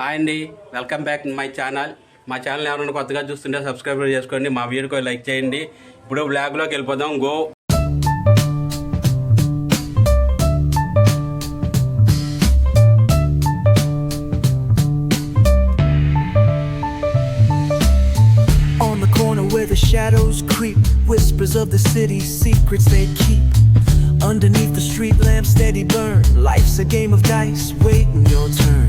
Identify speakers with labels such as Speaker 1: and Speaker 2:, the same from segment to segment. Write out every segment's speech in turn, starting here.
Speaker 1: Hi అండి welcome back my channel మా channel ఎవరైనా కొత్తగా చూస్తుంటే సబ్స్క్రైబ్ చేసుకోండి మా వీడియోకి లైక్ చేయండి ఇప్పుడు బ్లాగ్లోకి వెళ్ళిపోదాం
Speaker 2: go the shadows creep, whispers of the city's secrets they keep. Underneath the street lamp, steady burn. Life's a game of dice, waiting your turn.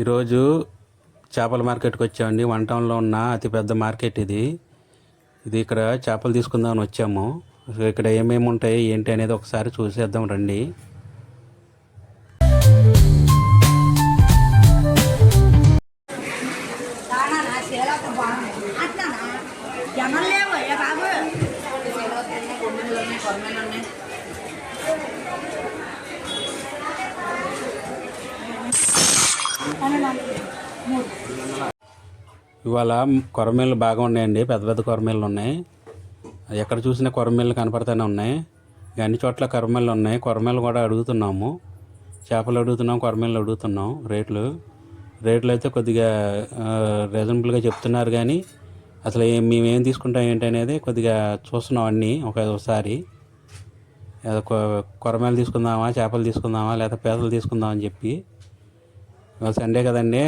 Speaker 1: ఈరోజు చేపల మార్కెట్కి వచ్చామండి. వన్ టౌన్లో ఉన్న అతిపెద్ద మార్కెట్ ఇది. ఇది ఇక్కడ చేపలు తీసుకుందామని వచ్చాము. ఇక్కడ ఏమేమి ఉంటాయి ఏంటి అనేది ఒకసారి చూసేద్దాం రండి. ఇవాళ కొరమేళ్ళు బాగా ఉన్నాయండి. పెద్ద పెద్ద కొరమేళ్ళు ఉన్నాయి. ఎక్కడ చూసినా కొరమేళ్ళు కనపడుతూనే ఉన్నాయి. అన్ని చోట్ల కొరమేళ్ళు ఉన్నాయి. కొరమేళ్ళు కూడా అడుగుతున్నాము. చేపలు అడుగుతున్నాం కొరమేళ్ళు అడుగుతున్నాం రేట్లు. రేట్లు అయితే కొద్దిగా రీజనబుల్గా చెప్తున్నారు కానీ అసలు మేమేం తీసుకుంటాం ఏంటి అనేది కొద్దిగా చూస్తున్నాం అన్నీ ఒకసారి. కొరమేలు తీసుకుందామా చేపలు తీసుకుందామా లేదా పీతలు తీసుకుందామని అని చెప్పి సండే కదండి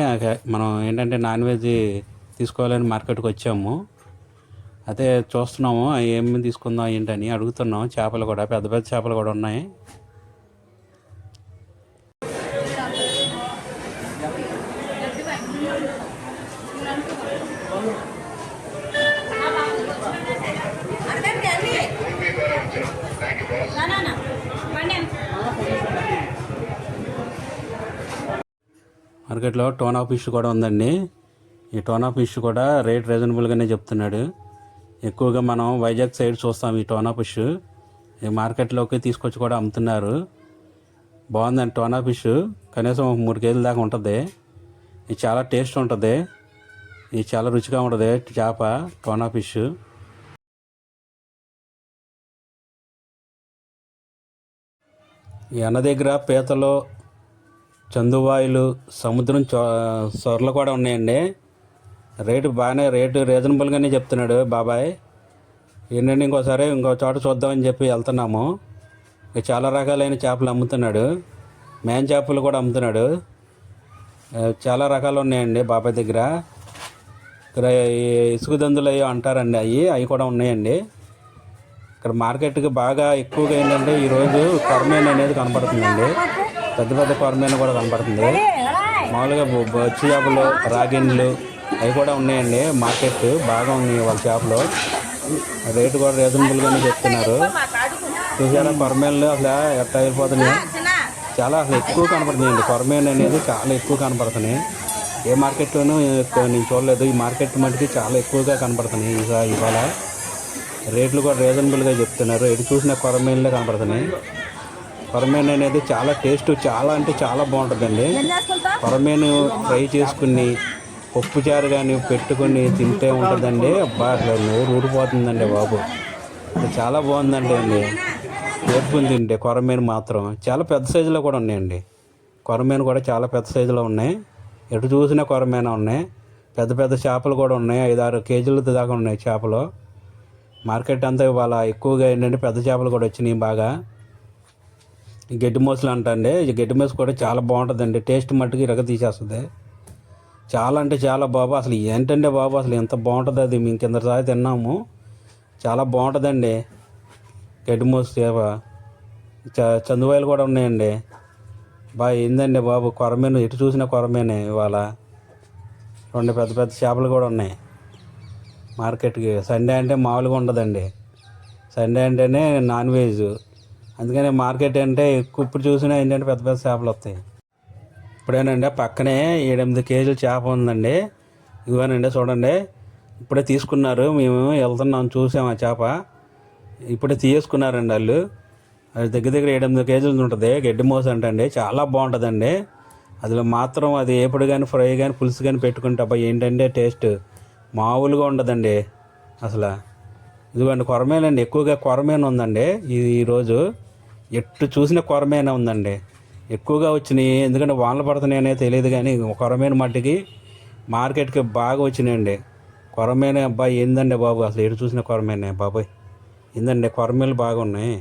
Speaker 1: మనం ఏంటంటే నాన్ వెజ్ తీసుకోవాలని మార్కెట్కి వచ్చాము. అదే చూస్తున్నాము ఏమి తీసుకుందాం ఏంటని అడుగుతున్నాం చేపలు కూడా పెద్ద పెద్ద చేపలు కూడా ఉన్నాయి. మార్కెట్లో టోనా ఫిష్ కూడా ఉందండి. ఈ టోనా ఫిష్ కూడా రేట్ రీజనబుల్గానే చెప్తున్నాడు. ఎక్కువగా మనం వైజాగ్ సైడ్ చూస్తాం ఈ టోనా ఫిష్ ఈ మార్కెట్లోకి తీసుకొచ్చి కూడా అమ్ముతున్నారు. బాగుందండి టోనా ఫిష్ కనీసం మూడు కేజీల దాకా ఉంటుంది. ఇది చాలా టేస్ట్ ఉంటుంది. ఇది చాలా రుచిగా ఉంటుంది చేప టోనా ఫిష్ ఈ అన్న దగ్గర పీతలు చందువాయిలు సముద్రం సొరలు కూడా ఉన్నాయండి. రేటు బాగానే రేటు రీజనబుల్గానే చెప్తున్నాడు బాబాయ్. ఏంటంటే ఇంకోసారి ఇంకో చోట చూద్దామని చెప్పి వెళ్తున్నాము. ఇక చాలా రకాలైన చేపలు అమ్ముతున్నాడు. మేన్ చేపలు కూడా అమ్ముతున్నాడు. చాలా రకాలు ఉన్నాయండి బాబాయ్ దగ్గర. ఇక్కడ ఈ ఇసుక దందులు అవి అంటారండి అవి అవి కూడా ఉన్నాయండి. ఇక్కడ మార్కెట్కి బాగా ఎక్కువగా ఏంటంటే ఈరోజు కర్మేన్ అనేది కనపడుతుందండి. పెద్ద పెద్ద కొరమేన్ కూడా కనపడుతుంది. మామూలుగా బొచ్చి చేపలు రాగిన్లు అవి కూడా ఉన్నాయండి. మార్కెట్ బాగా ఉన్నాయి వాళ్ళ చేపలు. రేటు కూడా రీజనబుల్గానే చెప్తున్నారు. చూసారా? కొరమేన్లు అసలు ఎట్ట అయిపోతున్నాయి? చాలా అసలు ఎక్కువ కనపడుతున్నాయండి. కొరమేన్ అనేది చాలా ఎక్కువ కనపడుతున్నాయి. ఏ మార్కెట్లోనూ ఎక్కువ నేను చూడలేదు. ఈ మార్కెట్ మటుకి చాలా ఎక్కువగా కనపడుతున్నాయి ఇవాళ. రేట్లు కూడా రీజనబుల్గా చెప్తున్నారు. ఎటు చూసిన కొరమేన్లే కనపడుతున్నాయి. కొరమేన్ అనేది చాలా టేస్ట్ చాలా అంటే చాలా బాగుంటుందండి. పరమేను ఫ్రై చేసుకుని పప్పు చారు కానీ పెట్టుకొని తింటే ఉంటుందండి. అబ్బా అసలు నోరు ఊడిపోతుందండి బాబు. చాలా బాగుందండి అండి. వేపుకుని తింటే కొరమేను మాత్రం. చాలా పెద్ద సైజులో కూడా ఉన్నాయండి. కొరమేను కూడా చాలా పెద్ద సైజులో ఉన్నాయి. ఎటు చూసినా కొరమేన ఉన్నాయి. పెద్ద పెద్ద చేపలు కూడా ఉన్నాయి. ఐదు ఆరు కేజీల దాకా ఉన్నాయి చేపలు. మార్కెట్ అంతా ఇవాళ ఎక్కువగా ఏంటంటే పెద్ద చేపలు కూడా వచ్చినాయి బాగా. గడ్డి మోసలు అంటండి. ఈ గడ్డి మోస కూడా చాలా బాగుంటుందండి. టేస్ట్ మట్టుకు ఇరగ తీసేస్తుంది. చాలా అంటే చాలా బాబు అసలు ఏంటంటే బాబు అసలు ఎంత బాగుంటుంది అది? మేము కిందసారి తిన్నాము. చాలా బాగుంటుందండి. గడ్డి మోస చేప చ చందువాయలు కూడా ఉన్నాయండి. బాగా ఏందండి బాబు కొరమేను ఎటు చూసినా కొరమేనే ఇవాళ. రెండు పెద్ద పెద్ద చేపలు కూడా ఉన్నాయి. మార్కెట్కి. సండే అంటే మామూలుగా ఉండదండి. సండే అంటేనే నాన్ వెజ్. అందుకని మార్కెట్ అంటే ఎక్కువ ఇప్పుడు చూసినా ఏంటంటే పెద్ద పెద్ద చేపలు వస్తాయి. ఇప్పుడేనండి పక్కనే ఏడెనిమిది కేజీల చేప ఉందండి. ఇదిగోనండి చూడండి. ఇప్పుడే తీసుకున్నారు మేము వెళ్తున్నాం చూసాం ఆ చేప. ఇప్పుడే తీసుకున్నారండి వాళ్ళు. అది దగ్గర దగ్గర ఏడెనిమిది కేజీలు ఉంటుంది గడ్డి మోస అంటండి. చాలా బాగుంటుందండి. అందులో మాత్రం అది ఏపుడు కానీ ఫ్రై కానీ పులుసు కానీ పెట్టుకుంటే అబ్బా ఏంటంటే టేస్ట్ మామూలుగా ఉండదండి అసలు. ఇదిగోండి కొరమేనండి. ఎక్కువగా కొరమేన ఉందండి ఈ ఈరోజు ఎట్టు చూసిన కొరమేన ఉందండి. ఎక్కువగా వచ్చినాయి. ఎందుకంటే వానలు పడుతున్నాయనే తెలియదు కానీ కొరమైన మట్టికి మార్కెట్కి బాగా వచ్చినాయండి. కొరమైన అబ్బాయి ఏందండి బాబు? అసలు ఎటు చూసిన కొరమేనే? బాబాయ్! ఏందండి కొరమేలు బాగున్నాయి.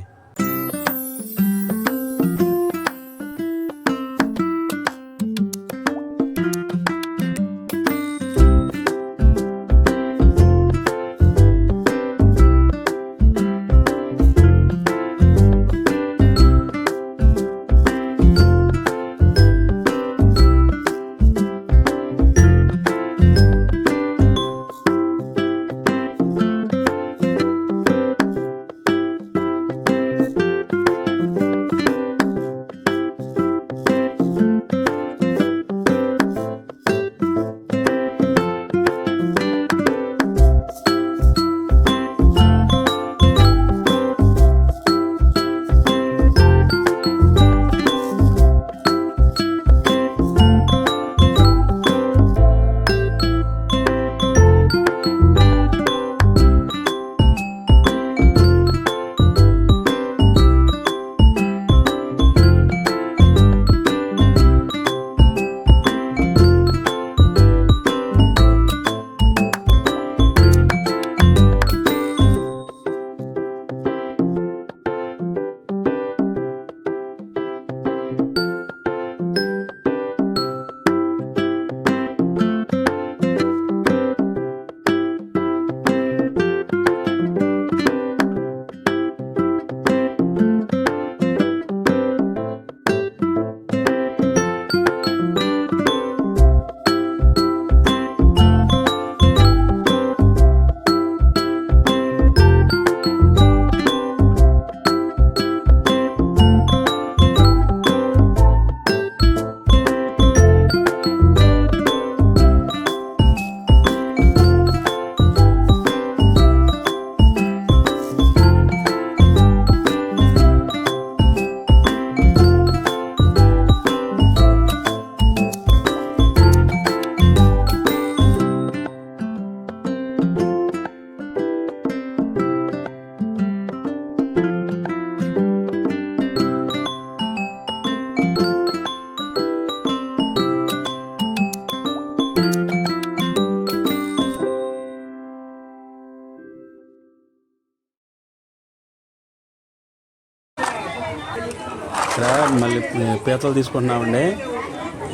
Speaker 1: నాలుగు పీతలు తీసుకుంటున్నామండి.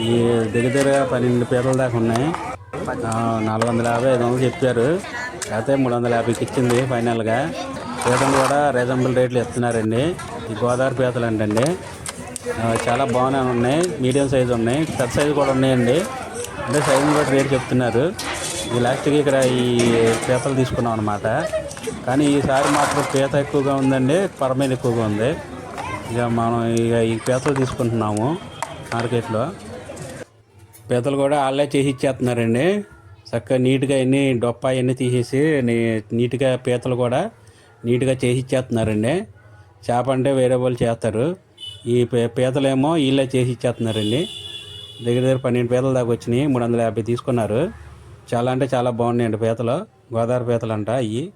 Speaker 1: ఈ దగ్గర దగ్గర పన్నెండు పీతల దాకా ఉన్నాయి. నాలుగు వందల యాభై ఐదు వందలు చెప్పారు. అయితే మూడు వందల యాభైకి ఇచ్చింది ఫైనల్గా. పీతలు కూడా రీజనబుల్ రేట్లు ఇస్తున్నారండి. ఈ గోదావరి పీతలు అంటండి. చాలా బాగానే ఉన్నాయి. మీడియం సైజు ఉన్నాయి. పెద్ద సైజు కూడా ఉన్నాయండి. అంటే సైజుని బట్టి రేట్ చెప్తున్నారు. ఈ లాస్ట్కి ఇక్కడ ఈ పీతలు తీసుకున్నాం అనమాట కానీ ఈసారి మాత్రం పీత ఎక్కువగా ఉందండి. పరమైన ఎక్కువగా ఉంది. ఇక మనం ఇక ఈ పీతలు తీసుకుంటున్నాము మార్కెట్లో. పీతలు కూడా వాళ్ళే చేసి ఇచ్చేస్తున్నారండి. చక్కగా నీట్గా అన్ని డొప్ప అవన్నీ తీసేసి నీ- నీట్గా పీతలు కూడా నీట్గా చేసి ఇచ్చేస్తున్నారండి. చేప అంటే వేరే వాళ్ళు చేస్తారు. ఈ పీతలేమో వీళ్ళే చేసి ఇచ్చేస్తున్నారండి. దగ్గర దగ్గర పన్నెండు పీతల దాకా వచ్చినాయి. మూడు వందల యాభై తీసుకున్నారు. చాలా అంటే చాలా బాగున్నాయండి పీతలు. గోదావరి పీతలు అంట ఇవి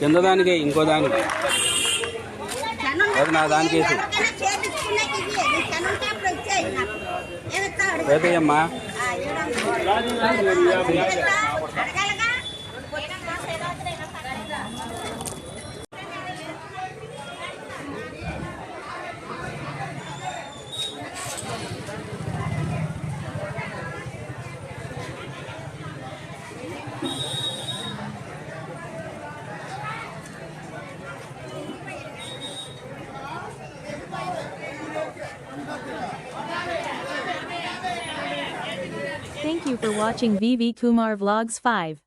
Speaker 1: కింద దానికి ఇంకో దానికి. అది నా దానికి వేసి
Speaker 3: for watching VV Kumar Vlogs 5.